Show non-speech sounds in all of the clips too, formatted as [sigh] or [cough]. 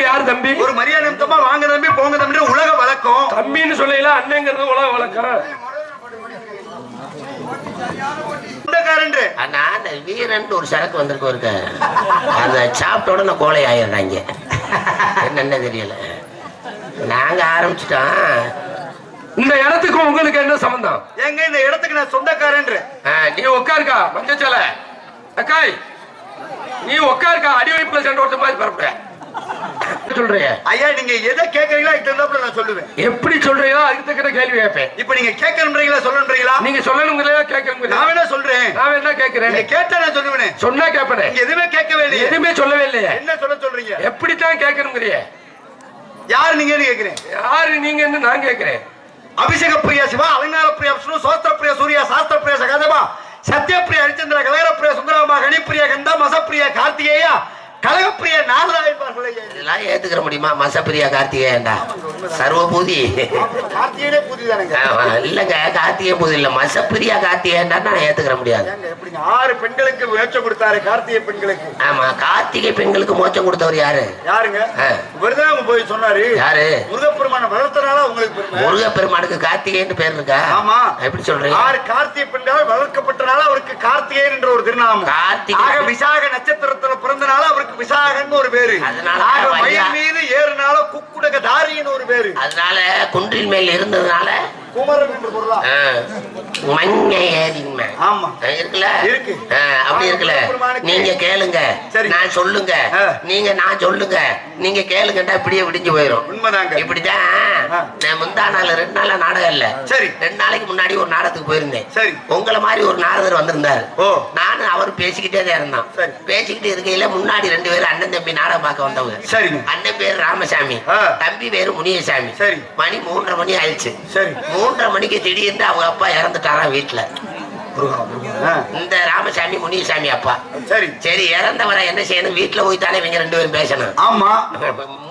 யாருக்கு யாரு தம்பி? ஒரு மரியாதை நிமித்தமா வாங்க தம்பி போங்க தம்பி உலக வழக்கம். தம்பின்னு சொல்லல அண்ணங்கிறது உலக வழக்கம். ஆனா அந்த வீரன் ஒரு சரக்கு வந்திருக்கு இருக்க அந்த சாப்பிட்ட உடனே கோலை ஆயிடுறாங்க என்னென்ன தெரியல. நாங்க ஆரம்பிச்சிட்டோம். இந்த இடத்துக்கு உங்களுக்கு என்ன சம்பந்தம்? எங்க இந்த இடத்துக்கு நான் சொந்தக்காரன்று? ஆ, நீ உட்காருக்கா மஞ்சச்சல அக்காய் நீ உட்காருக்கா அடி வைப்புல சண்டை ஓட்ட மாதிரி பரப்புற. சொல்றிய ஐயா நீங்க எதை கேக்குறீங்களோ அதுக்கு தகுந்தாப்புல நான் சொல்லுவேன். எப்படி சொல்றீங்களோ அதுக்கு தக்கிற கேள்வி கேட்பேன். இப்ப நீங்க கேட்கணுன்றீங்களா சொல்லணுன்றீங்களா நீங்க சொல்லணுங்கிறதா கேட்கணுங்கிறதா. நான் வேணா சொல்றேன். நான் என்ன கேட்கிறேன். நீங்க கேட்டா நான் சொல்லுவேனே. சொன்னா கேட்பனே. நீங்க எதுவுமே கேட்கவே இல்லையே எதுவுமே சொல்லவே இல்லையே. என்ன சொல்ல சொல்றீங்க? எப்படித்தான் கேட்கணுங்கிறிய யார் நீங்கன்னு கேக்குறேன் யாரு நீங்கன்னு நான் கேட்கிறேன். அபிஷேக பிரியா சிவா அலங்கார பிரியா விஷ்ணு பிரியா சூர்யா சாஸ்திர பிரியா சகதமா சத்யபிரியா ஹரிச்சந்திர கலகர பிரியா சுந்தரமா கணிப்பிரியா கந்தா மசப்பிரியா கார்த்திகேயா கலகப்பிரியா நாகராயன்பார்களே இதெல்லாம் ஏத்துக்கிற முடியுமா? மசப்பிரியா கார்த்திகேயன்டா. சர்வபூதி கார்த்திகேயனே புதிதானுங்க ஆமா, இல்லங்க கார்த்திகே பூதி இல்ல. மசப்பிரியா கார்த்திகேயன்டா நான் ஏத்துக்கிற முடியாது. ஆறு பெண்களுக்கு முயற்சி கொடுத்தாரு கார்த்திகை பெண்களுக்கு. ஆமா கார்த்திகை பெண்களுக்கு மோச்சம் கொடுத்தவர் யாரு? யாருங்க? அவங்க போய் சொன்னாரு. யாரு? முருகப்பெருமான வளர்த்தனால உங்களுக்கு பெருமை? முருகப்பெருமானுக்கு கார்த்திகேயன்னு பேர் இருக்கா? ஆமா. எப்படி சொல்றீங்க? ஆறு கார்த்திகை பெண்களால் வளர்க்கப்பட்டனால அவருக்கு கார்த்திகேயன் என்ற ஒரு திருநாமம். கார்த்திகை. விசாக நட்சத்திரத்துல பிறந்தனால அவருக்கு விசாகன்னு ஒரு பேரு. அதனால மீது ஏறுனால குக்குடக தாரின்னு ஒரு பேரு. அதனால குன்றின் மேல் இருந்ததுனால குமரன் என்று பொருளா ஆ, மஞ்ச ஏறின்மை ஆமா இருக்குல்ல இருக்கு. ஆ, அப்படி இருக்குல்ல முருகப்பெருமானுக்கு. நீங்க கேளுங்க சரி. நான் சொல்லுங்க. நீங்க நான் சொல்லுங்க நீங்க கேளுங்கண்டா இப்படியே விடிஞ்சு போயிரும் உண்மைதாங்க இப்படிதான் ஆ. நான் முந்தா நாள் ரெண்டு நாளா நாடகம் இல்ல சரி. ரெண்டு நாளைக்கு முன்னாடி ஒரு நாடகத்துக்கு போயிருந்தேன் சரி. உங்களை மாதிரி ஒரு நாரதர் வந்திருந்தாரு ஓ. நானும் அவர் பேசிக்கிட்டே தான் இருந்தோம் சரி. பேசிக்கிட்டு இருக்கையில முன்னாடி ரெண்டு பேரும் அண்ணன் தம்பி நாடகம் பார்க்க வந்தவங்க சரிங்க அண்ணன் பேர் ராமசாமி. தம்பி பேரு முனியசாமி சரி. மணி மூன்றரை மணி ஆயிடுச்சு சரி மூன்றரை மணிக்கு திடீர்னு அவங்க அப்பா இறந்துட்டாராம் வீட்டுல இந்த ராமசாமி முனியசாமி அப்பா. சரி. சரி இறந்தவரை என்ன செய்யணும்? வீட்டுல போய் தானே இவங்க ரெண்டு பேரும் பேசணும். ஆமா.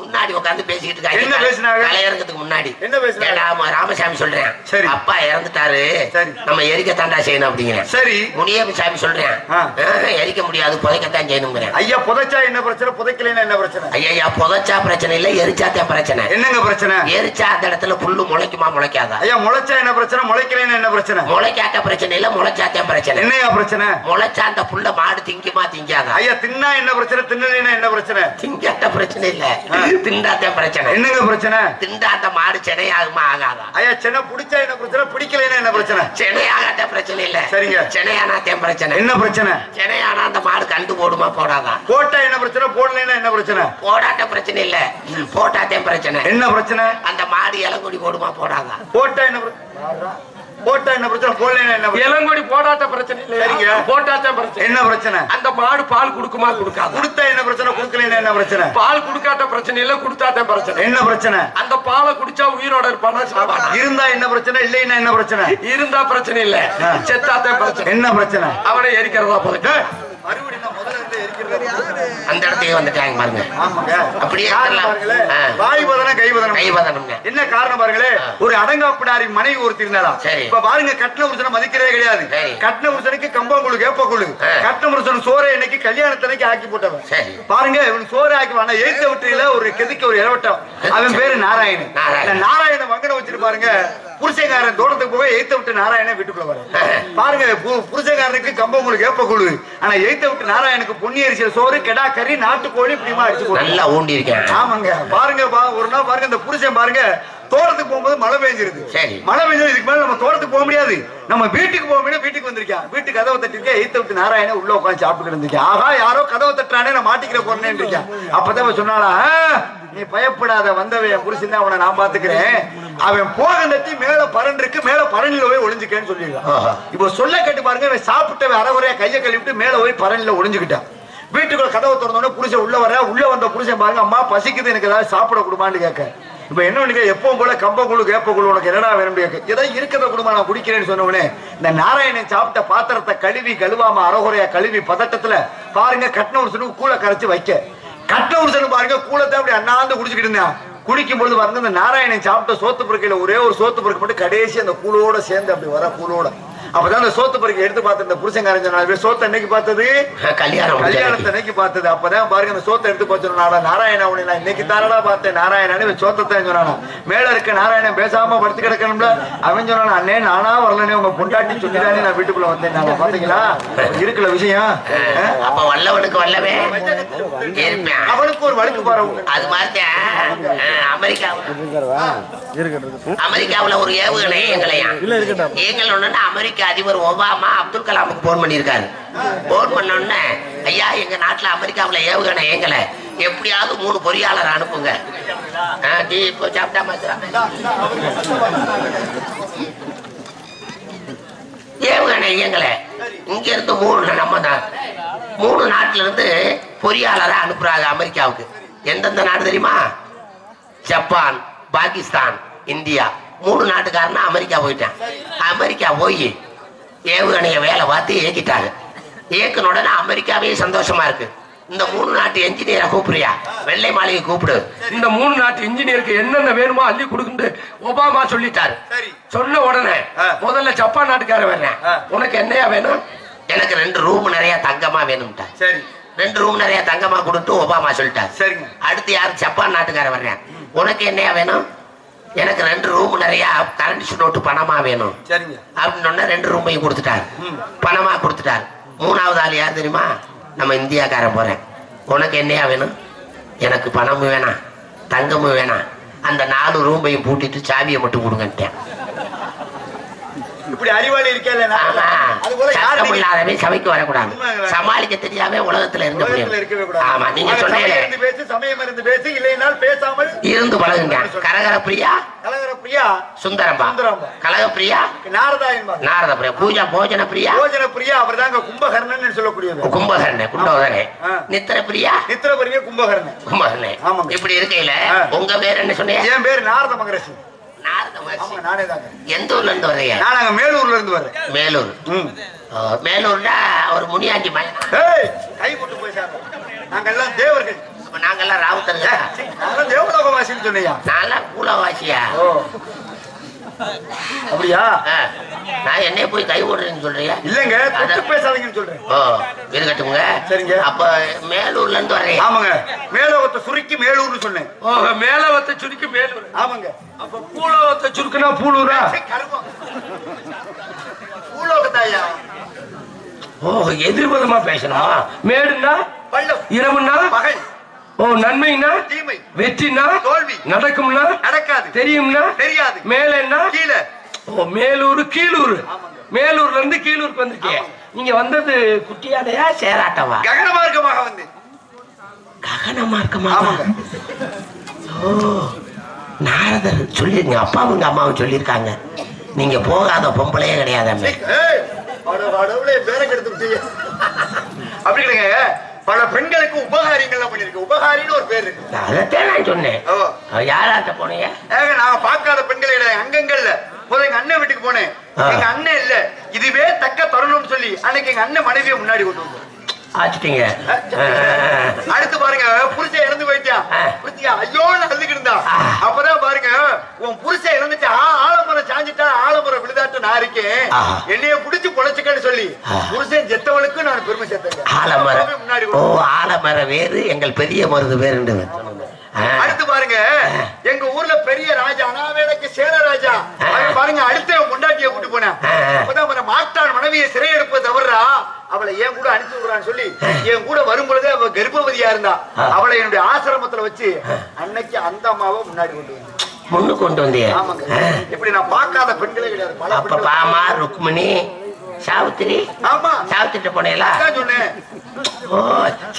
முன்னாடி உட்கார்ந்து பேசிக்கிட்டு என்ன இருக்காங்க பேசுனாங்க? கலையரங்கத்துக்கு முன்னாடி. என்ன பேசுனாங்க? ராமசாமி சொல்றேன். சரி. அப்பா இறந்துட்டாரு. சரி. நம்ம எரிக்க தாண்டா செய்யணும் அப்படிங்கிறேன் சரி. முனியசாமி சொல்றேன். ஆ. ஆஹ், எரிக்க முடியாது புதைக்கத்தான் செய்யணுங்கிறேன். ஐயா புதைச்சா என்ன பிரச்சனை? புதைக்கலைன்னா என்ன பிரச்சனை? ஐயா புதைச்சா பிரச்சனை இல்ல எரிச்சாத்தான் பிரச்சனை. என்னங்க பிரச்சனை? எரிச்சா அந்த இடத்துல புல்லு முளைக்குமா முளைக்காதா? ஐயா முளைச்சா என்ன பிரச்சனை? முளைக்கலைன்னா என்ன பிரச்சனை? முளைக்காட்ட பிரச்சனை இல்ல முளைச்சாத்தான் பிரச்சனை. என்னையா பிரச்சனை? முளைச்சா அந்த புல்ல மாடு திங்குமா திங்காதா? ஐயா தின்னா என்ன பிரச்சனை? தின்னலைன்னா என்ன பிரச்சனை? திங்காட்ட பிரச்சனை இல்ல. திண்டாத்த பிரச்சனை. என்னங்க பிரச்சனை? திண்டாட்ட மாடு சென்னையாகுமா ஆகாதா? ஐயா சென்னை பிடிச்சா என்ன பிரச்சனை? பிடிக்கலைன்னா என்ன பிரச்சனை? சென்னையாகாட்ட பிரச்சனை இல்ல. சரிங்க. சென்னையானாத்தேன் பிரச்சனை. என்ன பிரச்சனை? சென்னையானா அந்த மாடு கண்டு போடுமா போடாதா? போட்டா என்ன பிரச்சனை? போடலைன்னா என்ன பிரச்சனை? போடாட்ட பிரச்சனை இல்ல. போட்டாத்தேன் பிரச்சனை. என்ன பிரச்சனை? அந்த மாடு இளங்குடி போடுமா போடாதா? போட்டா என்ன போட்டா என்ன பிரச்சனை? போடலைன்னா என்ன பிரச்சனை? இளங்கொடி போடாட்ட பிரச்சனை சரிங்க. இல்லையா போட்டாட்ட பிரச்சனை. என்ன பிரச்சனை? அந்த மாடு பால் கொடுக்குமா கொடுக்காதா? கொடுத்தா என்ன பிரச்சனை? கொடுக்கலைன்னா என்ன பிரச்சனை? பால் கொடுக்காட்ட பிரச்சனை இல்ல கொடுத்தாட்ட பிரச்சனை. என்ன பிரச்சனை? அந்த பாலை குடிச்சா உயிரோட இருப்பானா இருந்தா என்ன பிரச்சனை? இல்லைன்னா என்ன பிரச்சனை? இருந்தா பிரச்சனை இல்ல ஆ. செத்தாத்தான் பிரச்சனை. என்ன பிரச்சனை? அவனை எரிக்கிறதா போதும். மறுபடியும் அந்த இடத்துக்கு வந்துட்டாங்க பாருங்க. அப்படியே. வாய் பதனம் கை பதனம் கை என்ன காரணம் பாருங்களே. ஒரு அடங்காப்பிடாரி மனைவி ஒருத்தர் இருந்தாரா சரி. இப்ப பாருங்க கட்டின புருஷனை மதிக்கிறதே கிடையாது. சரி. கட்டின புருஷனுக்கு கம்பங்குழு கேப்பக்குழு ஆ. கட்டின புருஷன் சோறை இன்னைக்கு கல்யாணத்தனைக்கு ஆக்கி போட்டவன். சரி. பாருங்க இவன் சோறு ஆக்கி வாங்க எழுத்த விட்டுல ஒரு கெதுக்க ஒரு இளவட்டம் அவன் பேரு நாராயணன். நாராயணன். இந்த நாராயணன் வங்கன வச்சிட்டு பாருங்க. புருஷகாரன் தோட்டத்துக்கு போக எழுத்த விட்டு நாராயணன் வீட்டுக்குள்ள வர பாருங்க புருஷகாரனுக்கு கம்பங்குழு கேப்பக்குழு ஆனா எழுத்த விட்டு நாராயணுக்கு பொன்னி அரிசியில சோறு கெடா கறி நாட்டுக்கோழி இப்படிமா போட்டு நல்லா ஊண்டி இருக்கேன் ஆமாங்க. பாருங்க பா- ஒரு நாள் பாருங்க இந்த புருஷன் பாருங்க தோட்டத்துக்கு போகும்போது மழை பெஞ்சிருது. சரி. மழை பெஞ்சது இதுக்கு மேல நம்ம தோட்டத்துக்கு போக முடியாது. நம்ம வீட்டுக்கு போக முடியாது வீட்டுக்கு வந்திருக்கேன் வீட்டு கதவை தட்டிருக்கேன் எய்த்த விட்டு நாராயண உள்ள உட்காந்து சாப்பிட்டு இருந்திருக்கேன் ஆகா யாரோ கதவை தட்டுறானே நான் மாட்டிக்கிற போறேன்னு இருக்கேன் அப்பதான் "ஆ, நீ பயப்படாத புருஷன் தான் அவனை நான் பாத்துக்கிறேன் அவன் போக தட்டி மேல பரன் இருக்கு மேல பரணில போய் ஒளிஞ்சுக்கேன்னு சொல்லிடுறான். இப்போ சொல்ல கேட்டு பாருங்க இவன் சாப்பிட்டவன் அறகுறையா கையை கழுவிட்டு மேல போய் பரணில ஒளிஞ்சுக்கிட்டான். வீட்டுக்குள்ள கதவை திறந்தோடனே புருஷன் உள்ள வர உள்ள வந்த புருஷன் பாருங்க அம்மா பசிக்குது எனக்கு ஏதாவது சாப்பிட கொடுமான்னு கேட்க. இப்ப என்ன பண்ணுங்க எப்பவும் போல கம்ப குழு கேப்ப குழு உனக்கு என்னடா வேணும்? ஏதோ இருக்கிற இருக்கிறத குடும்பம் நான் குடிக்கிறேன்னு சொன்னவனே இந்த நாராயணன் சாப்பிட்ட பாத்திரத்தை கழுவி கழுவாம அறகுறையா கழுவி பதட்டத்துல பாருங்க கட்டின உருசனுக்கு கூழ கரைச்சு வைக்க. கட்டின உருசனு பாருங்க கூழத்தை அப்படி அண்ணாந்து குடிச்சுக்கிட்டு இருந்தான் குடிக்கும் பொழுது பாருங்க இந்த நாராயணன் சாப்பிட்ட சோத்து பொருக்கையில ஒரே ஒரு சோத்து பொருட்கள் மட்டும் கடைசி அந்த கூழோட சேர்ந்து அப்படி வர கூழோட. அப்பதான் அந்த சோத்து பருக்கு எடுத்து பார்த்து இந்த புருஷங்காரன் சொன்னா சோத்தை என்னைக்கு பார்த்தது? கல்யாணம் கல்யாணத்தை அன்னைக்கு. அன்னைக்கு பார்த்தது. அப்பதான் பாருங்க அந்த சோத்தை எடுத்து போச்சுனாடா நாராயண உன்னை நான் இன்னைக்கு தாரடா பார்த்தேன். நாராயணன் இவன் சோத்தத்தை சொன்னானா. மேல இருக்க நாராயணன் பேசாம படுத்து கிடக்கணும்ல. அவன் சொன்னானா அண்ணே நானா வரலனே உங்க பொண்டாட்டி சொல்லிதானே நான் வீட்டுக்குள்ள வந்தேன். நான் பாத்தீங்களா? இருக்குல்ல விஷயம்? அப்ப வல்லவனுக்கு வல்லவே. அவனுக்கு ஒரு வழுக்கு பாரு. உண்டு. அது மாதிரி அமெரிக்காவுல. அமெரிக்காவுல ஒரு ஏவுகணை எங்களையா? எங்களை ஒண்ணு அமெரிக்க அதிபர் ஒபாமா அப்துல் கலாமுக்கு போன் பண்ணியிருக்காரு. போன் பண்ண உடனே ஐயா எங்க நாட்டுல அமெரிக்காவில ஏவுகணை ஏங்கல. எப்படியாவது மூணு பொறியாளர் அனுப்புங்க. டீ இப்போ சாப்பிட்டா ஏவுகணை எங்களை இங்க இருந்து மூணு நம்ம தான் மூணு நாட்டுல இருந்து பொறியாளரை அனுப்புறாங்க அமெரிக்காவுக்கு. எந்தெந்த நாடு தெரியுமா? Japan Pakistan India. மூணு நாட்டுக்காரனா அமெரிக்கா போயிட்டான். அமெரிக்கா போய் ஏவுகணைய வேலை பார்த்து இயக்கிட்டாங்க. இயக்குன உடனே அமெரிக்காவே சந்தோஷமா இருக்கு. இந்த மூணு நாட்டு என்ஜினியரை கூப்பிடுறியா? வெள்ளை மாளிகை கூப்பிடு. இந்த மூணு நாட்டு இன்ஜினியருக்கு என்னென்ன வேணுமோ அள்ளி கொடுக்குண்டு ஒபாமா சொல்லிட்டாரு. சரி. சொன்ன உடனே. முதல்ல ஜப்பான் நாட்டுக்காரன் வர்றேன் ஆ. உனக்கு என்னையா வேணும்? எனக்கு ரெண்டு ரூம் நிறைய தங்கமா வேணும்ட்டா. சரி. ரெண்டு ரூம் நிறைய தங்கமா கொடுத்து ஒபாமா சொல்லிட்டாரு. சரிங்க. அடுத்து யார் ஜப்பான் நாட்டுக்காரன் வர்றேன் உனக்கு என்னையா வேணும்? எனக்கு ரெண்டு ரூம் நிறைய கரண்ட் நோட்டு பணமா வேணும். அப்படின்னு ரெண்டு ரூமையும் கொடுத்துட்டாரு. பணமா கொடுத்துட்டாரு. மூணாவது ஆள் யார் தெரியுமா? நம்ம இந்தியாக்காரன் போறேன். உனக்கு என்னையா வேணும்? எனக்கு பணமும் வேணாம் தங்கமும் வேணாம். அந்த நாலு ரூமையும் பூட்டிட்டு சாவியை மட்டும் கொடுங்கன்ட்டேன். இப்படி அறிவாளி இருக்கேன் ஆமா. அது போல யார் சட்டம் நீங்க- இல்லாதவே சபைக்கு வரக்கூடாது? சமாளிக்க தெரியாம உலகத்துல இருக்க முடியும். ஆமா நீங்க சொன்னீங்க இருந்து பேசு சமயம் இருந்து பேசு இல்லைனால் பேசாமல் இருந்து பழகுங்க. கரகர பிரியா கலகர பிரியா சுந்தரம்பா. சுந்தரம்பா. கலக பிரியா நாரதா நாரத பிரியா பூஜா போஜன பிரியா யோஜன பிரியா அவர் தாங்க கும்பகர்ணன் சொல்லக்கூடியது கும்பகர்ண குண்டோதரே. நித்திர பிரியா நித்திர பிரியா கும்பகர்ணன். கும்பகர்ணே ஆமாங்க. இப்படி இருக்கையில. உங்க பேர் என்ன சொன்னீங்க? என் பேர் நாரத மகரிஷி நானே எந்த ஊர்ல இருந்து வர்றீங்க? நான் அங்க மேலூர்ல இருந்து வர்றேன். மேலூர். மேலூர்னா ஒரு முனியாண்டி மயனா கை போட்டு போய் சார். நாங்க எல்லாம் தேவர்கள் நாங்கெல்லாம் ராவுத்தருங்க. தேவலோகவாசின்னு சொன்னியா நான்லாம் கூலவாசியா ஓ. அப்படியா. நான் என்னைய போய் கை ஓடுறேன்னு சொல்றீங்க இல்லங்க பேசாதீங்கன்னு சொல்றேன். ஓ இருக்கட்டுங்க சரிங்க. அப்ப மேலூர்ல இருந்து வர்றீங்க. ஆமாங்க. மேலோகத்தை சுருக்கி மேலூர்னு சொன்னேன். ஓ மேலவத்தை சுருக்கி மேலூர். ஆமாங்க. அப்ப பூலவத்தை சுருக்குனா பூலூரா. பூலோகத்தாயா ஓ எதிர்பதமா பேசணுமா? மேடுனா பள்ளம். இரவுனா பகல். ஓ நன்மைனா தீமை. வெற்றினா தோல்வி. நடக்கும்னா? நடக்காது. தெரியும்னா? தெரியாது. மேலன்னா? கீழே. ஓ மேலூர் கீழூர். மேலூர்ல இருந்து கீழூருக்கு வந்திருக்கீங்க நீங்க வந்தது குட்டியாடையா சேராட்டவா? ககன மார்க்கமாக வந்து ககனமா இருக்கமா ஆமாங்க. ஓ நாரதர் சொல்லிருங்க அப்பாவும் அம்மாவும் சொல்லியிருக்காங்க. நீங்க போகாத பொம்பளையே கிடையாது. அப்படி இல்லைங்க பல பெண்களுக்கு உபகாரியங்கள்லாம் பண்ணிருக்கு உபகாரின்னு ஒரு பேர் இருக்கு. அதைத்தான் நான் சொன்னேன். யாராட்ட போனீங்க? ஏங்க நான் பார்க்காத பெண்களை அங்கங்கள்ல. முதல்ல எங்க அண்ணன் வீட்டுக்கு போனேன். எங்க அண்ணன் இல்ல. இதுவே தக்க தருணம்னு சொல்லி அன்னைக்கு எங்க அண்ணன் மனைவியை முன்னாடி கொண்டு வந்தோம் ஆச்சுட்டீங்க அடுத்து பாருங்க புருஷன் இறந்து போயிட்டான் ஆ. புரிஞ்சுயா ஐயோ அழுதுகிட்டு இருந்தா. அப்பதான் பாருங்க உன் புருஷன் இறந்துட்டா ஆலமரம் சாஞ்சிட்டா ஆலமரம் விழுதாட்டு நான் இருக்கேன். என்னைய புடிச்சு பொழைச்சுக்கன்னு சொல்லி. புருஷன் செத்தவளுக்கு நான் பெருமை சேர்த்தேன் ஆலமரம் முன்னாடி ஓ. ஆலமரம் வேறு எங்கள் பெரிய மருது வேறுண்டு ஆ. அடுத்து பாருங்க. எங்க ஊர்ல பெரிய ராஜா அனாவேலைக்கு சேர ராஜா. பாருங்க அடுத்த முண்டாட்டிய கூட்டு போனேன். அப்பதான் மாட்டான் மனைவியை சிறை எடுப்ப தவறா? அவளை என் கூட அனுப்பி விடுறான்னு சொல்லி என் கூட வரும்பொழுதே அவ கர்ப்பவதியா இருந்தா. அவளை என்னுடைய ஆசிரமத்துல வச்சு அன்னைக்கு அந்த அம்மாவை முன்னாடி கொண்டு வந்தேன். முன்னு கொண்டு வந்தீங்க ஆமாங்க. இப்படி நான் பார்க்காத பெண்களே கிடையாது. அப்ப. பாமா ருக்மிணி சாவித்திரி? ஆமா. சாவித்திரிட்ட போனீங்களா? சொன்னேன். ஓ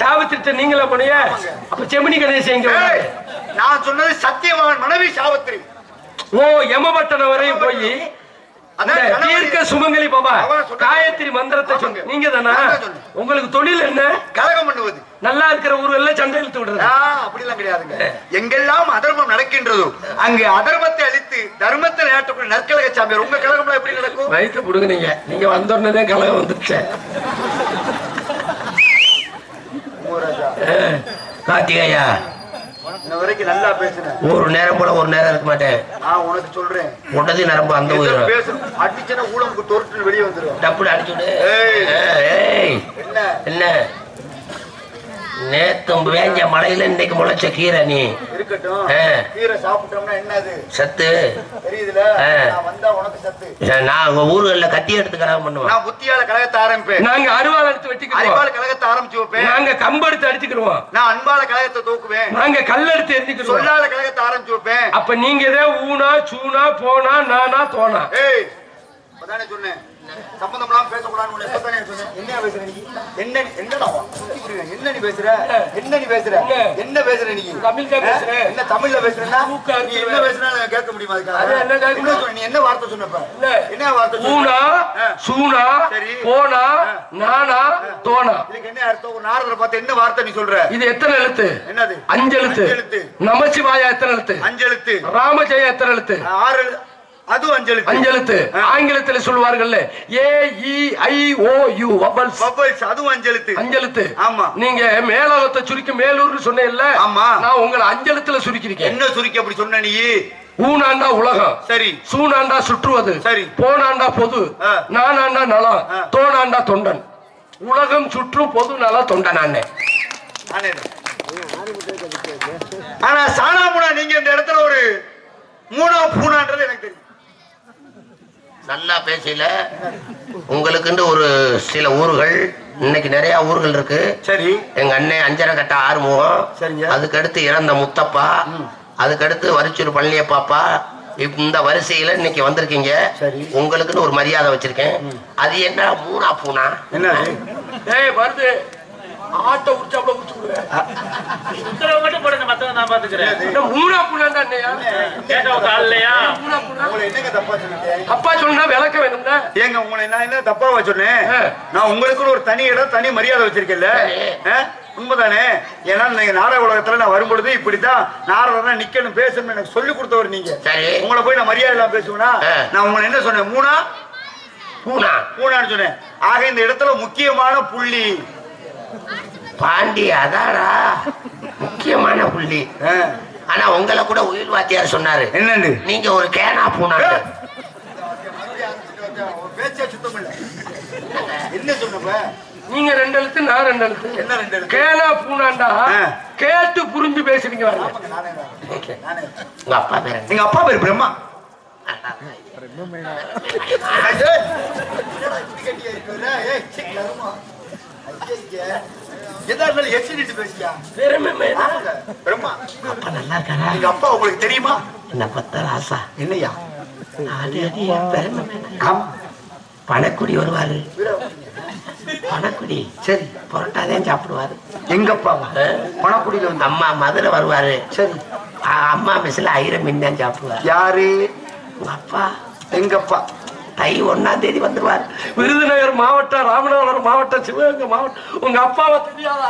சாவித்திரிட்ட நீங்களா போனீங்க? அப்ப செமினி கணேசன் எங்க வந்தாரு? நான் சொன்னது சத்தியவான் மனைவி சாவத்திரி. ஓ யமபட்டணம் வரையும் போய் தீர்க்க சுமங்கலி பாபா. காயத்ரி மந்திரத்தை நீங்க தானா. உங்களுக்கு தொழில் என்ன? கலகம் பண்ணுவது. நல்லா இருக்கிற ஊர்ல சண்டை இழுத்து விடுறது. அப்படிலாம் கிடையாதுங்க. எங்கெல்லாம் அதர்மம் நடக்கின்றதோ அங்கு அதர்மத்தை அழித்து தர்மத்தை நாட்டக்கூடிய நற்கழக சாமியார் உங்க கழகம்லாம் எப்படி நடக்கும்? வயிற்று புடுங்க நீங்க நீங்க வந்தோடனே கலகம் வந்துருச்சு. கார்த்திகையா வரைக்கும் நல்லா பேசுன ஒரு நேரம் போல ஒரு நேரம் இருக்க மாட்டேன். நான் உனக்கு சொல்றேன். உடனே நரம்பு அந்த ஏதோ உயிரும். பேசணும்? அடிச்சனா ஊழமுக்கு தொருட்டு வெளியே வந்துரும். டப்புனு அடிச்சு விடு. ஏய். ஏய். என்ன? என்ன? நேத்தும் வேஞ்ச மழையில இன்னைக்கு முளைச்ச கீரை நீ. சத்து. நான் வந்தா உனக்கு சத்து. நான் உங்க ஊர்கள்ல கத்தி எடுத்து கலகம் பண்ணுவேன். நான் புத்தியால கழகத்தை ஆரம்பிப்பேன். நாங்க அருவாள் எடுத்து வெட்டிக்கிறோம் கழகத்தை ஆரம்பிச்சு வைப்பேன். நாங்க கம்பெடுத்து அடிச்சுக்கிடுவோம். நான் அன்பால கழகத்தை தூக்குவேன். நாங்க கல்லெடுத்து எரிஞ்சுக்கிடுவோம். சொல்லாத கழகத்தை ஆரம்பிச்சு வைப்பேன். அப்ப நீங்க ஏதோ ஊனா சூனா போனா நானா தோனா? சொன்னேன். சம்பந்தம் இல்லாம பேசக்கூடாதுன்னு உன்னை என்ன பேசுற நீ? என்ன நீ- என்னடா சுத்தி விடுவேன். என்ன நீ பேசுற? என்ன? நீ பேசுற? என்ன? பேசுற நீ? தமிழ்ல பேசுறேன். என்ன தமிழ்ல பேசுறேன்னா நீ. என்ன நான் கேட்க முடியுமா என்ன? நீ வார்த்தை சொன்னப்ப. என்ன? வார்த்தை ஊனா. சூனா. போனா நானா தோனா? இதுக்கு என்ன அர்த்தம்? ஒரு நாரதரை பார்த்து என்ன வார்த்தை நீ சொல்ற? இது எத்தனை எழுத்து? என்னது? அஞ்சு எழுத்து நமச்சிவாயா எத்தனை எழுத்து? அஞ்சு எழுத்து ராமஜெயா எத்தனை எழுத்து? ஆறு எழுத்து அஞ்சு எழுத்து ஆ. ஆங்கிலத்துல சொல்லுவார்கள்ல ஏ இ ஐ ஓ யூ வபல்ஸ் பபல்ஸ் அதுவும் அஞ்சு எழுத்து அஞ்செழுத்து ஆமா. நீங்க மேலகத்தை சுருக்கி மேலூர்னு சொன்னேன்ல ஆமா. நான் உங்களை அஞ்செழுத்துல சுருக்கிருக்கேன் என்ன சுருக்கி அப்படி சொன்ன நீ ஊனாண்டா உலகம் சரி சூனாண்டா சுற்றுவது சரி. போனாண்டா பொது. நானாண்டா நலம். தோனாண்டா தொண்டன் உலகம் சுற்றும் பொது நல தொண்டன் அண்ணே. ஆனா சாணாமுனா நீங்க இந்த இடத்துல ஒரு மூணா பூனான்றது எனக்கு தெரியும் நல்லா பேசல உங்களுக்குன்னு ஒரு சில ஊர்கள் இன்னைக்கு நிறைய ஊர்கள் இருக்கு. சரி. எங்க அண்ணன் அஞ்சரை கட்ட ஆறுமுகம் சரிங்க. அதுக்கடுத்து இறந்த முத்தப்பா. அதுக்கடுத்து வரிச்சூர் பழனியப்பாப்பா இந்த வரிசையில இன்னைக்கு வந்திருக்கீங்க. உங்களுக்குன்னு ஒரு மரியாதை வச்சிருக்கேன். அது என்ன? மூணா பூனா? என்ன? ஏய் வருது ஆட்டை உரிச்சாப்புல உரிச்சு விடுவேன். உத்தரவு மட்டும் போடுங்க மத்தவங்க நான் பாத்துக்கிறேன். புண்ணாண்டா அண்ணையா கேட்ட கால் இல்லையா? மூணா புண்ணா? உங்களை என்னங்க தப்பா சொல்லிட்டேன் அப்பா சொன்னா விளக்க வேணும்னா ஏங்க உங்களை நான் என்ன தப்பாவா சொன்னேன். நான் உங்களுக்குன்னு ஒரு தனி இடம் தனி மரியாதை வச்சிருக்கேன்ல? உண்மைதானே? ஏன்னா நீங்க நாடக உலகத்துல நான் வரும்பொழுது இப்படித்தான் நாரதா நிக்கணும் பேசணும் எனக்கு சொல்லி கொடுத்தவர் நீங்க. சரி. உங்களை போய் நான் மரியாதை இல்லாம பேசுவேனா. நான் உங்களை என்ன சொன்னேன்? மூணா பூனா மூணான்னு சொன்னேன். ஆக இந்த இடத்துல முக்கியமான புள்ளி பாண்டி அதாடா முக்கியமான புள்ளி. ஆனா உங்களை கூட உயிர் வாத்தியார் சொன்னாரு. என்னண்டு? நீங்க ஒரு கேனா பூனா என்ன சொன்னப்ப? நீங்க ரெண்டு எழுத்து நான் ரெண்டு எழுத்து. என்ன ரெண்டு எழுத்து? கேனா பூனாண்டா. ஆ. கேட்டு புரிஞ்சு பேசுறீங்க. உங்க அப்பா பேர்? எங்க அப்பா பேர் பிரம்மா. ஏய், எதா இருந்தாலும் எச்சிட்டு பேசியா? பெருமை மேல. ஆமாங்க, பிரம்மா அப்பா நல்லா இருக்காரா? எங்க அப்பா உங்களுக்கு தெரியுமா? என்ன பத்த ராசா என்னையா. ஆமா. பணக்குடி வருவாரு. வீரா. பணக்குடி. சரி. புரட்டாதான் சாப்பிடுவாரு. எங்க அப்பாவா? பணக்குடியில வந்து. அம்மா மதுரை வருவாரு. சரி. அம்மா மிஸ்ல ஐரம் மீன் தான் சாப்பிடுவாரு. யாரு? அப்பா. எங்க அப்பா தை ஒன்னாம் தேதி வந்துருவாரு. விருதுநகர் மாவட்டம் ராமநாதபுரம் மாவட்டம் சிவகங்கை மாவட்டம் உங்க அப்பாவை தெரியாதா?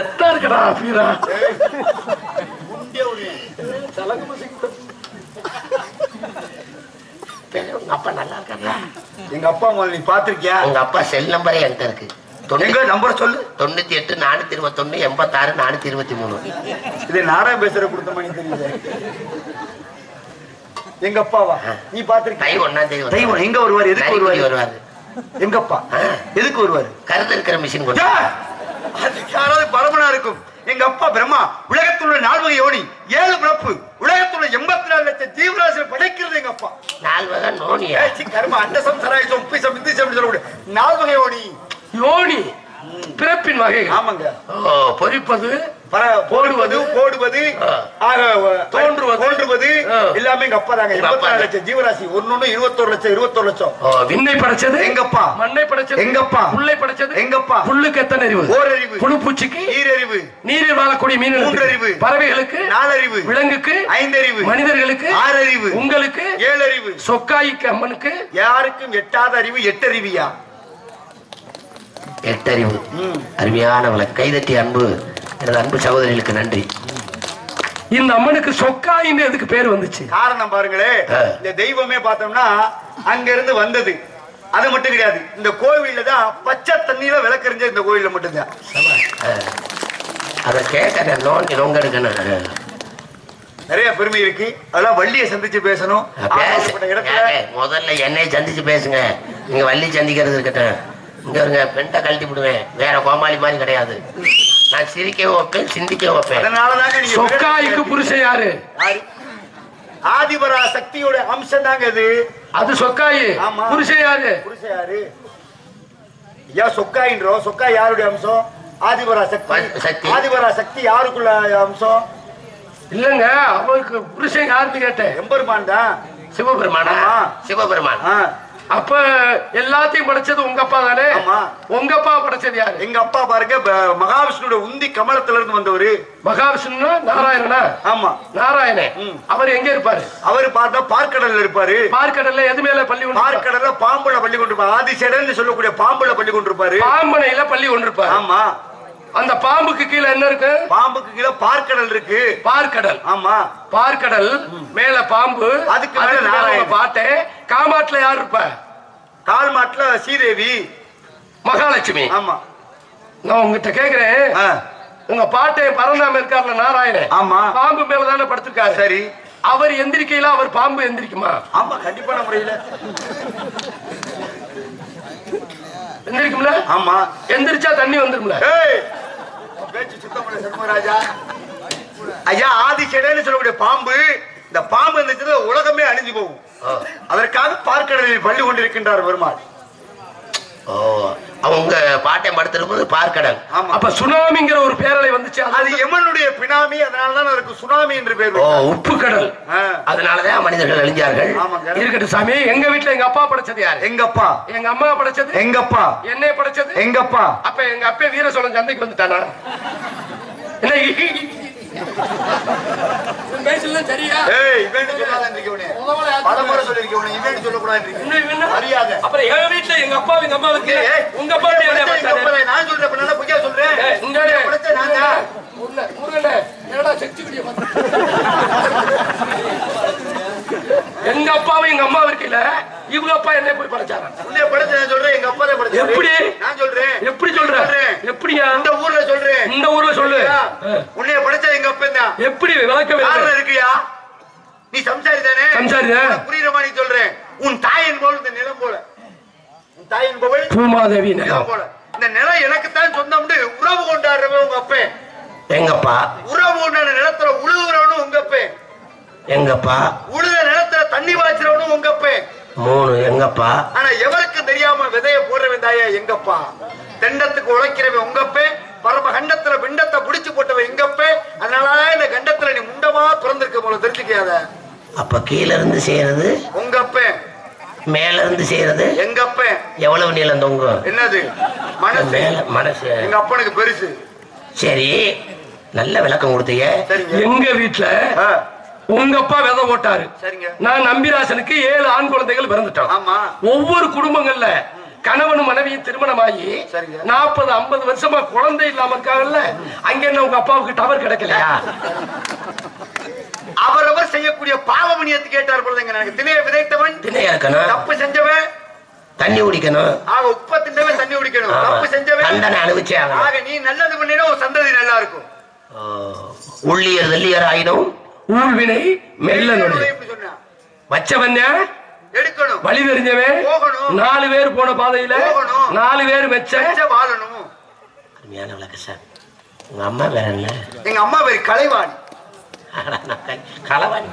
எத்தா இருக்கடா பீரா? மசிக்கு உங்க அப்பா நல்லா இருக்காரா? எங்க அப்பா அம்மா நீ பாத்திருக்கியா உங்க அப்பா செல் நம்பரே என்கிட்ட இருக்கு. எங்க நம்பர் சொல்லு. தொண்ணூத்தி எட்டு நானூத்தி இருபத்தொன்னு எண்பத்தாறு நானூத்தி இருபத்தி மூணு. இது நாடகம் பேசுற கொடுத்த தெரியுது. எங்க அப்பாவா? நீ. தெய்வம் எங்க வருவார்? எதுக்கு வருவாரு? வருவாரு. எங்க அப்பா? எதுக்கு வருவாரு? கருத்து இருக்கிற மிஷின் கொண்டு! அதுக்கு யாராவது பரமனா இருக்கும். எங்க அப்பா பிரம்மா உலகத்துள்ள நால்வகை யோனி ஏழு பிறப்பு உலகத்துள்ள எண்பத்தி நாலு லட்சம் ஜீவராசியை படைக்கிறது எங்க அப்பா. நாலு வகை நோனியா ஏய், சி, கர்மா அண்டசம் சராயசம் உப்பிசம் இந்திசம் சொல்லக்கூடிய நால்வகை யோனி. யோனி பிறப்பின் வகை ஆமாங்க. பொறிப்பது போடுவது போடுவது தோன்றுவது. தோன்றுவது. எல்லாமே எங்க அப்பா தாங்க தான். லட்சம் ஜீவராசி ஒன்னொன்னு இருபத்தோரு லட்சம் இருபத்தோரு லட்சம். விண்ணை படைச்சது? எங்கப்பா? மண்ணை படைச்சது? எங்கப்பா? புல்லை படைச்சது? எங்கப்பா? புல்லுக்கு எத்தனை அறிவு? ஓரறிவு. புழு பூச்சிக்கு ஈரறிவு நீரில் வாழக்கூடிய மீன்களுக்கு? மூன்றறிவு. பறவைகளுக்கு? நாலறிவு. விலங்குக்கு? ஐந்தறிவு. மனிதர்களுக்கு? ஆறறிவு. உங்களுக்கு? ஏழறிவு. சொக்காய்க்கு அம்மனுக்கு? யாருக்கும் எட்டாத அறிவு எட்டறிவியா? எட்டறிவு. அருமையான விளக்கு கைதட்டி அன்பு. எனது அன்பு சகோதரிகளுக்கு நன்றி. இந்த அம்மனுக்கு சொக்காயின்னு எதுக்கு பேர் வந்துச்சு? காரணம் பாருங்களே. இந்த தெய்வமே பார்த்தோம்னா அங்க இருந்து வந்தது. அது மட்டும் கிடையாது இந்த கோவில்ல தான் பச்சை தண்ணியில விளக்கறிஞ்ச இந்த கோவில்ல மட்டும்தான். அதை கேட்க நோண்டி நொங்க எடுக்கணும் நிறைய பெருமை இருக்கு. அதெல்லாம் வள்ளியை சந்திச்சு பேசணும். முதல்ல என்னை சந்திச்சு பேசுங்க. நீங்க வள்ளி சந்திக்கிறது இருக்கட்டும். இங்க இருங்க பெண்டை கழட்டி விடுவேன். வேற கோமாளி மாதிரி கிடையாது. நான் சிரிக்க வைப்பேன் சிந்திக்க வைப்பேன் அதனாலதாங்க நீங்க சொக்காய்க்கு புருஷன் யாரு? ஆதிபரா சக்தியோட அம்சம் தாங்க இது அது சொக்காயி. ஆமா. புருஷன் யாரு? புருஷன் யாரு? ஐயா சொக்காயின்றோம் சொக்காய் யாருடைய அம்சம்? ஆதிபரா சக்தி. சக்தி. ஆதிபரா சக்தி யாருக்குள்ள அம்சம்? இல்லங்க அவருக்கு புருஷன் யாருன்னு கேட்டேன். எம்பெருமான் தான். சிவபெருமானா? ஆமா. சிவபெருமான். ஆ, அப்ப எல்லாத்தையும் படைச்சது உங்க அப்பா தானே. உங்க அப்பா படைச்சது யாரு? எங்க அப்பா பாருங்க மகாவிஷ்ணுவோட உந்தி கமலத்துல இருந்து வந்தவரு. மகாவிஷ்ணு நாராயணனா? ஆமா. நாராயணன். ம். அவர் எங்க இருப்பாரு? அவரு பார்த்தா பார்க்கடல்ல இருப்பாரு. பார்க்கடல்ல எது மேல பள்ளி கொண்டு பார்க்கடல்ல பாம்புல பள்ளி கொண்டிருப்பாரு. ஆதிசேடன் சொல்லக்கூடிய பாம்புல பள்ளி கொண்டிருப்பாரு. பாம்பனையில பள்ளி கொண்டிருப்பாரு. ஆமா. அந்த பாம்புக்கு கீழே என்ன இருக்கு? பாம்புக்கு கீழே பார்க்கடல் இருக்கு. பார்க்கடல். ஆமா. பார்க்கடல் மேல பாம்பு. அதுக்கு மேல நாராயணன். காமாட்டுல யார் இருப்ப? கால் மாட்டுல சீதேவி மகாலட்சுமி. ஆமா. நான் உங்ககிட்ட கேக்குறேன். உங்க பாட்டை பரந்தாம இருக்கார்ல நாராயணன் ஆமா. பாம்பு மேல தானே படுத்திருக்காரு. சரி. அவர் எந்திரிக்கையில அவர் பாம்பு எந்திரிக்குமா? ஆமா கண்டிப்பான முறையில. எந்திரிக்கும்ல? ஆமா. எந்திரிச்சா தண்ணி வந்துரும்ல? பேச்சு சுத்தம் ஐயா ஆதிசேடன்னு சொல்லக்கூடிய பாம்பு இந்த பாம்பு இருந்துச்சுன்னா உலகமே அழிஞ்சு போகும். ஓ. அதற்காக பார்க்கடலில் பள்ளி கொண்டிருக்கின்றார் பெருமாள். அவங்க பாட்டை படுத்திருப்பது பார்க்கடல். ஆமா. அப்ப சுனாமிங்கிற ஒரு பேரலை வந்துச்சு அது அது எமனுடைய பினாமி அதனாலதான் அதுக்கு சுனாமி என்று பேர். உப்பு கடல் அதனாலதான் மனிதர்கள் அழிஞ்சார்கள். இருக்கட்டும் சாமி எங்க வீட்டுல எங்க அப்பா படைச்சது யாரு? எங்கப்பா? எங்க அம்மா படைச்சது? எங்கப்பா? என்னைய படைச்சது? எங்கப்பா? அப்ப எங்க அப்பா வீர சோழன் சந்தைக்கு வந்துட்டானா? என்ன இ- இ- இ- இவன் பேசல சரியா ஏய் இவன் சொல்லாத இருக்கவனே பல முறை சொல்லிருக்க உனே இவன் சொல்லக்கூடாது அப்புறம் என் வீட்டுல எங்க அப்பா எங்க அம்மா ஏய், உங்க அப்பா எங்க? அப்பா, நான் சொல்றேன் இப்ப நான் பொய்யா சொல்றேன். நான் தான். முருகனே, என்னடா செக்சிபிடிய பார்த்த? எங்க அப்பாவும் எங்க அம்மா இருக்கல இவங்க அப்பா என்ன போய் படைச்சாரா உன்னை படைச்ச நான் சொல்றேன் எங்க அப்பா தான். எப்படி? நான் சொல்றேன். எப்படி சொல்ற? சொல்றேன். எப்படியா? இந்த ஊர்ல சொல்றேன். இந்த ஊர்ல சொல்லு. உன்னைய படைச்ச எங்க அப்பா தான் எப்படி விளக்க யாருல வேண்டும் இருக்கியா? நீ சம்சாரி தானே. உனக்கு புரியுற மாதிரி சொல்றேன். உன் தாயின் போல் இந்த நிலம் போல. உன் தாயின் போல். பூமாதேவி நிலம். நிலம் போல. இந்த நிலம் எனக்கு தான் சொந்தம்னு உறவு கொண்டாடுறவன் உங்க அப்பன் எங்கப்பா? உறவு கொண்டாட நிலத்துல உழுகுறவனும் உங்க அப்பன் எங்கப்பா? உழுத நிலத்துல தண்ணி பாய்ச்சுறவனும் உங்க அப்பன் மூணு எங்கப்பா? ஆனா எவருக்கு தெரியாம விதைய போடுறவன் தாயா எங்கப்பா? தெண்டத்துக்கு உழைக்கிறவன் உங்கப்பே. பரம கண்டத்துல பிண்டத்தை புடிச்சு போட்டவன் எங்கப்பே. அதனால இந்த கண்டத்துல நீ முண்டமா திறந்திருக்க போல தெரிஞ்சுக்காத அப்ப கீழ இருந்து செய்யறது? உங்கப்பே. மேல இருந்து செய்யறது? எங்கப்பே. எவ்வளவு நீளம் தொங்கும்? என்னது? மனசு? மேல மனசு. எங்க அப்பனுக்கு பெருசு. சரி நல்ல விளக்கம் கொடுத்தீங்க. எங்க வீட்டுல உங்க அப்பா விதை போட்டாரு. சரிங்க. நான் நம்பிராசனுக்கு ஏழு ஆண் குழந்தைகள் பிறந்துட்டோம். ஆமா. ஒவ்வொரு குடும்பங்கள்ல கணவனும் மனைவியும் திருமணமாகி சரிங்க. நாற்பது ஐம்பது வருஷமா குழந்தை இல்லாம இருக்காங்கல்ல அங்க என்ன உங்க அப்பாவுக்கு டவர் கிடைக்கலையா? அவரவர் செய்யக்கூடிய பாவமணியத்து கேட்டார் பொழுதுங்க எனக்கு திணைய விதைத்தவன் திணையா இருக்கணும். தப்பு செஞ்சவன் தண்ணி குடிக்கணும். ஆக உப்ப தின்னவன் தண்ணி குடிக்கணும். தப்பு செஞ்சவன் தண்டனை அனுபவிச்சே ஆக நீ நல்லது பண்ணினா உன் சந்ததி நல்லா இருக்கும். உள்ளியர் வெள்ளியர் ஆயினும் ஊழ்வினை மெல்ல நுழை இப்படி சொன்னா வச்சவன் எடுக்கணும். வழி தெரிஞ்சவன். போகணும். நாலு பேர் போன பாதையில. நாலு பேர் மெச்ச. செஞ்ச வாழணும். அருமையான விளக்கம் சார். உங்க அம்மா வேற என்ன? எங்க அம்மா பேர் கலைவாணி. களவாணி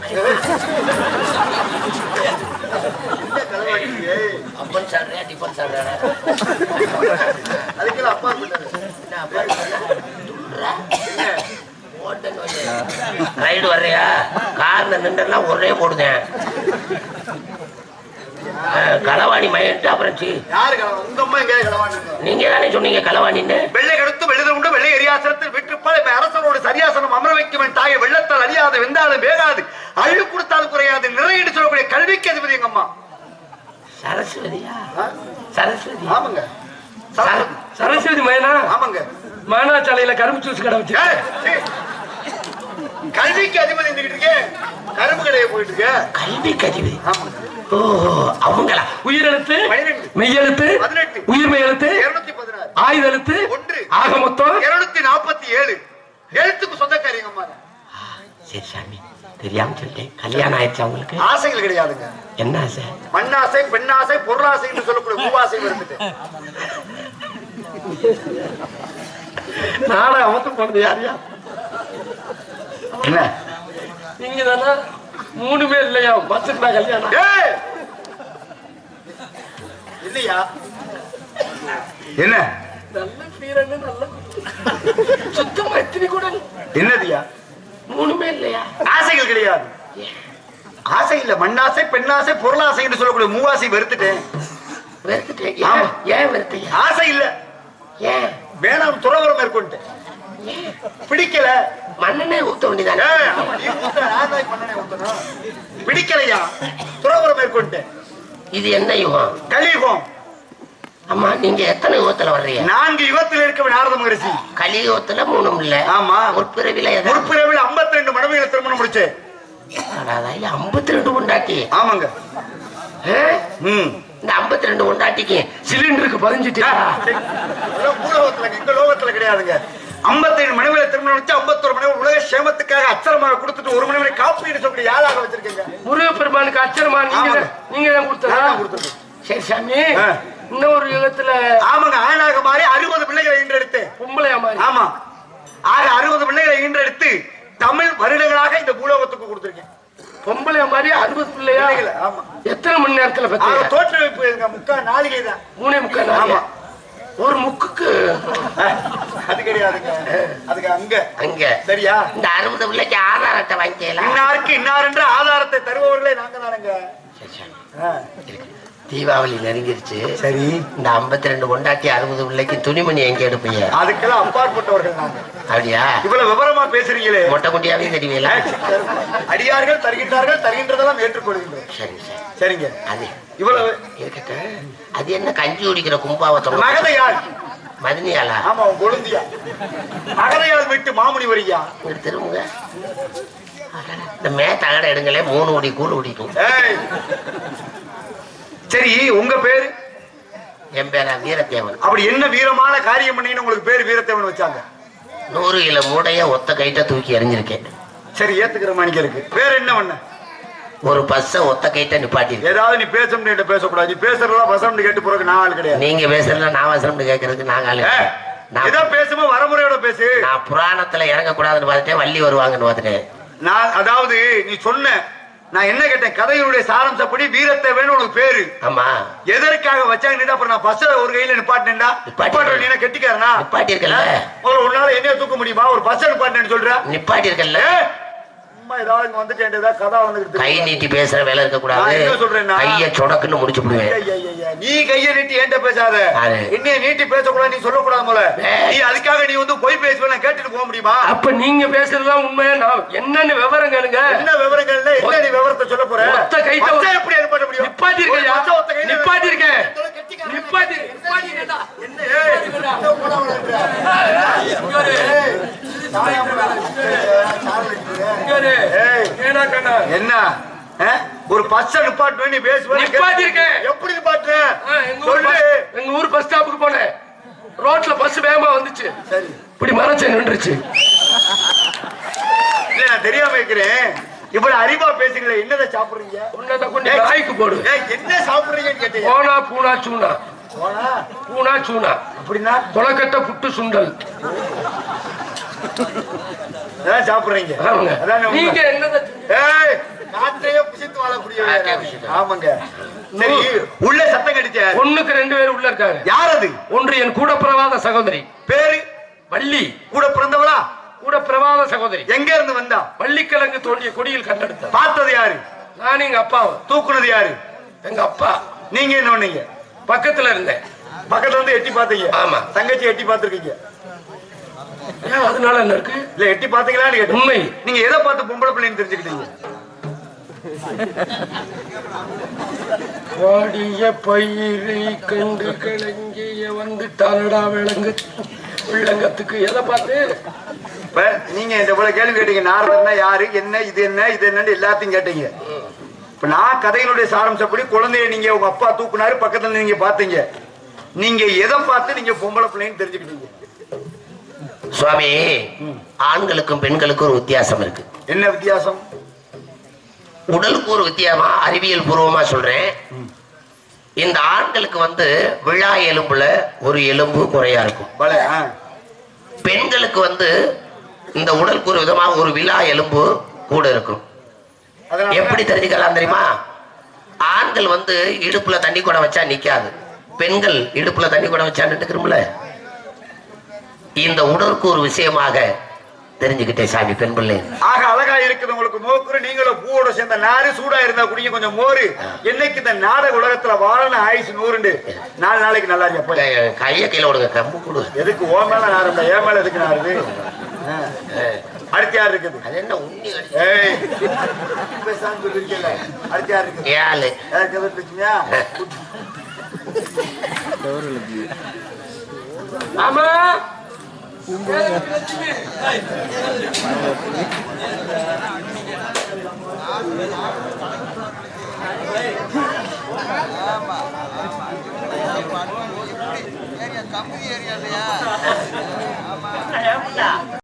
கலைவாணி ஏய், அப்பன் சாப்பிட்றியா டிஃபன் சாப்பிட்றா அதுக்கெல்லாம் அப்பா. ரைடு வர்றியா? கார்ல நின்றுலாம் ஒரே போடுதேன் களவாணி மயன்ட்டு அப்புறம் சி? நீங்க தானே சொன்னீங்க களவாணின்னு? வெள்ளை கடுத்து வெள்ளை உண்டு வெள்ளை எரியாசனத்தில் விற்றுப்பால் அரசனோட சரியாசனம் அமர வைக்கும் தாயை வெள்ளத்தால் அழியாது வெந்தாலும் வேகாது அழு கொடுத்தால் குறையாது நிறையீடு சொல்லக்கூடிய கல்விக்கு அதிபதி எங்க அம்மா? சரஸ்வதியா? சரஸ்வதி. ஆமாங்க. சரஸ்வதி. மயனா? ஆமாங்க. மானாச்சாலையில கரும்பு ஜூஸ் கடை வச்சு. கல்விக்கு அதிபதி இருந்துகிட்டு இருக்கேன் கரும்பு கடையை போயிட்டு இருக்கேன் கல்வி கதிவு ஆமா ஓஹோ அவங்களா? உயிரெழுத்து. மெய்யெழுத்து? இருநூத்தி பதினாறு. ஆயுத எழுத்து? ஒன்று. ஆக மொத்தம்? இருநூத்தி நாற்பத்தி ஏழு எழுத்துக்கு சொந்தக்காரி எங்க அம்மா தான். சரி சாமி. தெரியாம சொல்லிட்டேன். கல்யாணம் ஆயிடுச்சு அவங்களுக்கு ஆசைகள் கிடையாதுங்க. என்ன ஆசை? மண்ணாசை பெண்ணாசை பொருளாசை என்று சொல்லக்கூடிய மூவாசை வந்துட்டு நானே அவத்து போனது யாரையா என்ன? நீங்க தானே மூணுமே இல்லையா? பஸ்ஸுக்கு நான் கல்யாணம்! இல்லையா? என்ன? நல்ல பீரன்னு நல்ல சுத்தமா எத்தனை கூட என்னதுயா? மூணுமே இல்லையா? ஆசைகள் கிடையாது. ஆசை இல்ல. மண்ணாசை பெண்ணாசை பொருளாசை என்று சொல்லக்கூடிய மூவாசை வெறுத்துட்டேன். வெறுத்துட்டேன். ஆமா. ஏன்? வெறுத்தீங்க? ஆசை இல்ல. ஏன்? வேணாம் துறவரம் மேற்கொண்டேன் பிடிக்கல. மண்ணனே ஊத்த வேண்டியதானே. பிடிக்கலையா? துறவரம் மேற்கொண்டேன் இது என்ன யுகம்? கலியுகம். ஆமா நீங்க எத்தனை யுகத்துல வர்றீங்க? நான்கு யுகத்தில் இருக்க நாரத மகரிஷி. கலியுகத்துல மூணும் இல்ல. ஆமா. முற்பிறவில் 52 ரெண்டு மனைவிகளை திருமணம் முடிச்சேன் ஐம்பத்தி ரெண்டு உண்டாட்டி ஆமாங்க. இந்த ஐம்பத்தி ரெண்டு உண்டாட்டிக்கு சிலிண்டருக்கு பூலோகத்துல எங்க லோகத்துல கிடையாதுங்க. 57 மனைவிகளை திருமணம் முடிச்சு 51 மனைவி உலக சேமத்துக்காக அச்சரமாக கொடுத்துட்டு ஒரு மனைவி காப்பீடு சொல்லி யாராக வச்சிருக்கீங்க? முருகப்பெருமானுக்கு அச்சரமா நீங்க நீங்க தான் கொடுத்ததா. சரி சாமி. இன்னொரு யுகத்துல ஆமாங்க ஆணாக மாறி அறுபது பிள்ளைகளை ஈன்றெடுத்தேன் பொம்பளையா மாதிரி ஆமா. ஆக அறுபது பிள்ளைகளை ஈன்றெடுத்து தமிழ் வருடங்களாக இந்த பூலோகத்துக்கு கொடுத்திருக்கேன். பொம்பளையா மாதிரி அறுபது பிள்ளையா? எத்தனை மணி நேரத்துல ஆக பத்தி தோற்றுவிப்பு எங்க முக்கா நாளிகை தான். மூணே முக்கால் ஆமா. ஒரு முக்குக்கு. அது கிடையாதுங்க. அதுக்கு அங்க. அங்க. சரியா? இந்த அறுபது பிள்ளைக்கு ஆதார் அட்டை வாங்கிக்கலாம்? இன்னாருக்கு இன்னார் என்ற ஆதாரத்தை தருபவர்களே நாங்க தானுங்க தீபாவளி நெருங்கிருச்சு. சரி. இந்த ஐம்பத்தி ரெண்டு கொண்டாட்டி அறுபது பிள்ளைக்கு துணிமணி எங்க எடுப்பீங்க? அதுக்கெல்லாம் அப்பாற்பட்டவர்கள் அப்படியா? இவ்வளவு விவரமா பேசுறீங்களே. மொட்டை குட்டியாவே தெரியுங்களா அடியார்கள் தருகின்றார்கள் தருகின்றதெல்லாம் ஏற்றுக்கொள்கின்றோம். சரி சரி. சரிங்க. அது இவ்வளவு இருக்கட்டும். அது என்ன கஞ்சி குடிக்கிற கும்பாவத்தம் மகதையாள். மதினியாளா? ஆமா கொழுந்தியா. மகதையாள் விட்டு மாமுனி வரியா? திரும்புங்க இந்த மே தகட எடுங்களே மூணு குடி கூழ் குடிக்கும் ஏய். சரி உங்க பேரு? என் பேரா வீரத்தேவன். அப்படி என்ன வீரமான காரியம் பண்ணீங்கன்னு உங்களுக்கு பேரு வீரத்தேவன் வச்சாங்க? நூறு கிலோ மூடைய ஒத்த கைட்ட தூக்கி எறிஞ்சிருக்கேன். சரி ஏத்துக்கிற மணிக்கு இருக்கு. வேற என்ன பண்ண ஒரு பஸ்ஸ ஒத்த கைட்ட நிப்பாட்டிருக்கேன் ஏதாவது நீ பேச முடியும் பேசக்கூடாது. நீ பேசுறதெல்லாம் வசம் கேட்டு போறதுக்கு நான் ஆள் கிடையாது. நீங்க பேசுறதுல நான் வசனம் கேட்கறதுக்கு நாங்க ஆளு ஏதோ பேசும்போது வரமுறையோட பேசு. நான் புராணத்துல இறங்க கூடாதுன்னு பார்த்துட்டேன் வள்ளி வருவாங்கன்னு பார்த்துட்டேன். நான் அதாவது நீ சொன்ன நான் என்ன கேட்டேன்? கதையினுடைய சாரம்சப்படி வீரத்தேவன் உனக்கு பேரு. ஆமா. எதற்காக வச்சாங்க? அப்புறம் நான் பஸ்ல ஒரு கையில நிப்பாட்டினேன்டா நிப்பாட்டி- நிப்பாட்டுற நீ என்ன கெட்டிக்காரனா? நிப்பாட்டி இருக்கல முதல்ல உன்னால என்னைய தூக்க முடியுமா? ஒரு பஸ் நிப்பாட்டினேன்னு சொல்ற. நிப்பாட்டி இருக்கல சும்மா ஏதாவது இங்க வந்துட்டு ஏதாவது கதை கை நீட்டி பேசுற வேலை இருக்க கூடாது நான் என்ன சொல்றேன்னா? கைய சொடக்குன்னு முடிச்சு விடுவேன் நீ கைய நீட்டி என்கிட்ட பேசாத? என்னைய நீட்டி பேசக்கூடாது நீ போல ஏய். நீ அதுக்காக நீ வந்து போய் பேசுவேன் கேட்டுட்டு போக முடியுமா அப்ப நீங்க பேசுறதுதான் உண்மை நான் என்னன்னு விவரம் கேளுங்க என்ன விவரங்கள்ல என்ன நீ விவரத்தை சொல்ல போற ஒரு- பச்சை எப்படி ஏற்பாடு முடியும் நிப்பாட்டி இருக்கேன் நிப்பாட்டி இருக்கேன். நிப்பாட்டி நிப்பாட்டி. என்ன? ஒரு பச்சை நிப்பாட்டு நீ பேசுவேன் நிப்பாட்டி இருக்கேன். எப்படி நிப்பாட்டுற? ஆ, எங்க ஊர் பஸ்- பஸ் ஸ்டாப்புக்கு போனேன். ரோட்ல பஸ் வேகமா வந்துச்சு. சரி. இப்படி மறைச்சு நின்றுச்சு. இல்ல நான் தெரியாம இருக்கிறேன். இவ்வளவு அறிவா பேசுங்களே என்னதை சாப்பிடுறீங்க? உன்னத கொண்டு நாய்க்கு போடு. என்ன சாப்பிடுறீங்கன்னு கேட்டீங்க? போனா பூனா சூனா. போனா? பூனா சூனா. அப்படின்னா? தொலைக்கட்ட புட்டு சுண்டல். அதான் சாப்பிடுறீங்க. நீங்க என்னத ஏய், காற்றையே புசித்து வாழக்கூடிய. ஆமாங்க. சரி உள்ள சத்தம் கடிச்ச ஒண்ணுக்கு ரெண்டு பேர் உள்ள இருக்காங்க யார் அது ஒன்று என் கூட பிரவாத சகோதரி. பேரு? வள்ளி. கூட பிறந்தவளா? கூட பிரவாத சகோதரி. எங்க இருந்து வந்தா? வள்ளிக்கிழங்கு தோண்டிய கொடியில் கண்டெடுத்தார். பார்த்தது யாரு? நான் எங்க அப்பாவும் தூக்குனது யாரு? எங்க அப்பா. நீங்க என்ன பண்ணீங்க? பக்கத்துல இருந்தேன். பக்கத்துல இருந்து எட்டி பாத்தீங்க ஆமா. தங்கச்சி எட்டி பாத்துருக்கீங்க ஏன் அதனால என்ன இருக்கு? இல்ல எட்டி பாத்தீங்களான்னு கேட்டேன் உண்மை. நீங்க எதை பார்த்து பொம்பளை பிள்ளைன்னு தெரிஞ்சுக்கிட்டீங்க. வாடிய பயிரை கண்டு கலங்கிய வந்து தரடா விளங்கு. விளங்கத்துக்கு எதை பார்த்து? இப்ப நீங்க இந்த போல கேள்வி கேட்டீங்க. நாரதர்னா யாரு என்ன இது என்ன இது என்னன்னு எல்லாத்தையும் கேட்டீங்க. இப்ப நான் கதையினுடைய சாரம்சப்படி குழந்தைய நீங்க உங்க அப்பா தூக்குனாரு பக்கத்துல நீங்க பாத்தீங்க நீங்க எதை பார்த்து நீங்க பொம்பளை பிள்ளைன்னு தெரிஞ்சுக்கிட்டீங்க? சுவாமி ஆண்களுக்கும் பெண்களுக்கும் ஒரு வித்தியாசம் இருக்கு. என்ன வித்தியாசம்? உடலுக்கு ஒரு வித்தியாசமா அறிவியல் பூர்வமா சொல்றேன். இந்த ஆண்களுக்கு வந்து விழா எலும்புல ஒரு எலும்பு குறையா இருக்கும். பெண்களுக்கு வந்து இந்த உடலுக்கு ஒரு விதமா ஒரு விழா எலும்பு கூட இருக்கும். எப்படி தெரிஞ்சுக்கலாம் தெரியுமா? ஆண்கள் வந்து இடுப்புல தண்ணி குடம் வச்சா நிக்காது. பெண்கள் இடுப்புல தண்ணி குடம் வச்சா நின்றுக்கிறோம்ல இந்த உடலுக்கு ஒரு விஷயமாக தெரிஞ்சுக்கிட்டே சாமி பெண் பிள்ளை. ஆக அழகா இருக்குது உங்களுக்கு மோக்குரு. நீங்களும் பூவோட சேர்ந்த நாறு சூடா இருந்தா குடிங்க கொஞ்சம் மோரு. என்னைக்கு இந்த நாடக உலகத்துல வாழணும் ஆயுசு நூறுண்டு? நாலு நாளைக்கு நல்லா இருக்கியா? போய். க- கைய கையில விடுங்க கம்பு கொடு. எதுக்கு? ஓ மேல நாருண்டா என் மேல எதுக்கு நாருது. அடுத்து யார் இருக்குது. அது என்ன சொல்லிருக்கல. அடுத்து யார் இருக்குது. ஏழு? ஆமா [laughs] ஏரியா கம்பி ஏரியா இல்லையா?